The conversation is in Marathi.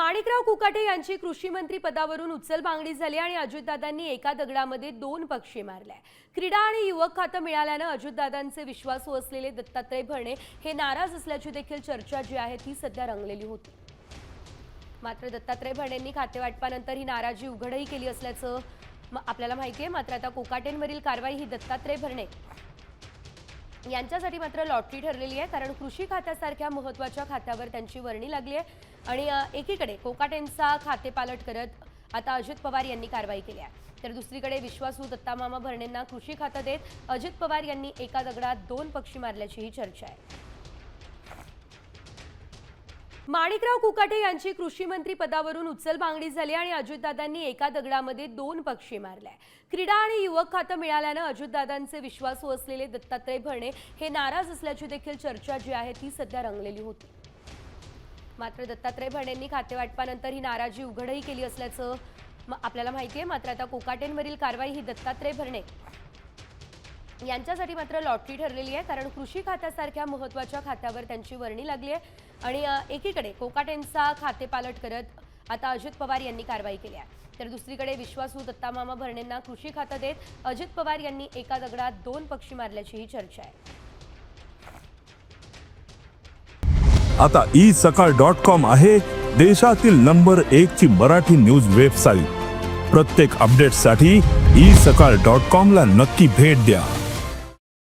माणिकराव कुकाटे यांची कृषी मंत्री पदावरून उचलबांगडी झाली आणि अजितदादांनी एका दगडामध्ये दोन पक्षी मारले. क्रीडा आणि युवक खातं मिळाल्यानं अजितदादांचे विश्वासू असलेले दत्तात्रय भरणे हे नाराज असल्याची देखील चर्चा जी आहे ती सध्या रंगलेली होती. मात्र दत्तात्रय भरणेंनी खातेवाटपानंतर ही नाराजी उघडही केली असल्याचं म- आपल्याला माहिती आहे. मात्र आता कोकाटेंवरील कारवाई ही दत्तात्रय भरणे यांच्यासाठी मात्र लॉटरी ठरलेली आहे कारण कृषी खात्यासारख्या महत्त्वाच्या खात्यावर त्यांची वर्णी लागली आहे. आणि एकीकडे कोकाटेंचा खातेपालट करत आता अजित पवार यांनी कारवाई केली आहे. तर दुसरीकडे विश्वासू दत्तामामा भरणेंना कृषी खातं देत अजित पवार यांनी एका दगडात दोन पक्षी मारल्याचीही चर्चा आहे. माणिकराव कुकाटे यांची कृषी मंत्री पदावरून उचलबांगडी झाली आणि अजितदादांनी एका दगडामध्ये दोन पक्षी मारले. क्रीडा आणि युवक खातं मिळाल्यानं अजितदादांचे विश्वासू असलेले दत्तात्रय भरणे हे नाराज असल्याची देखील चर्चा जी आहे ती सध्या रंगलेली होती. मात्र दत्तात्रय भरणेंनी खातेवाटपानंतर ही नाराजी उघडही केली असल्याचं आपल्याला माहिती आहे. मात्र आता कोकाटेंवरील कारवाई ही दत्तात्रय भरणे यांच्यासाठी मात्र लॉटरी ठरलेली आहे कारण कृषी खात्यासारख्या महत्त्वाच्या खात्यावर त्यांची वर्णी लागली आहे. आणि एकीकडे कोकाटेंचा खातेपालट करत आता अजित पवार यांनी कारवाई केली आहे. तर दुसरीकडे विश्वासू दत्तामामा भरणेंना कृषी खातं देत अजित पवार यांनी एका दगडात दोन पक्षी मारल्याचीही चर्चा आहे. आता ई सकाळ डॉट कॉम आहे देशातील नंबर एक ची मराठी न्यूज वेबसाईट. प्रत्येक अपडेटसाठी ई सकाळ डॉट कॉम ला नक्की भेट द्या.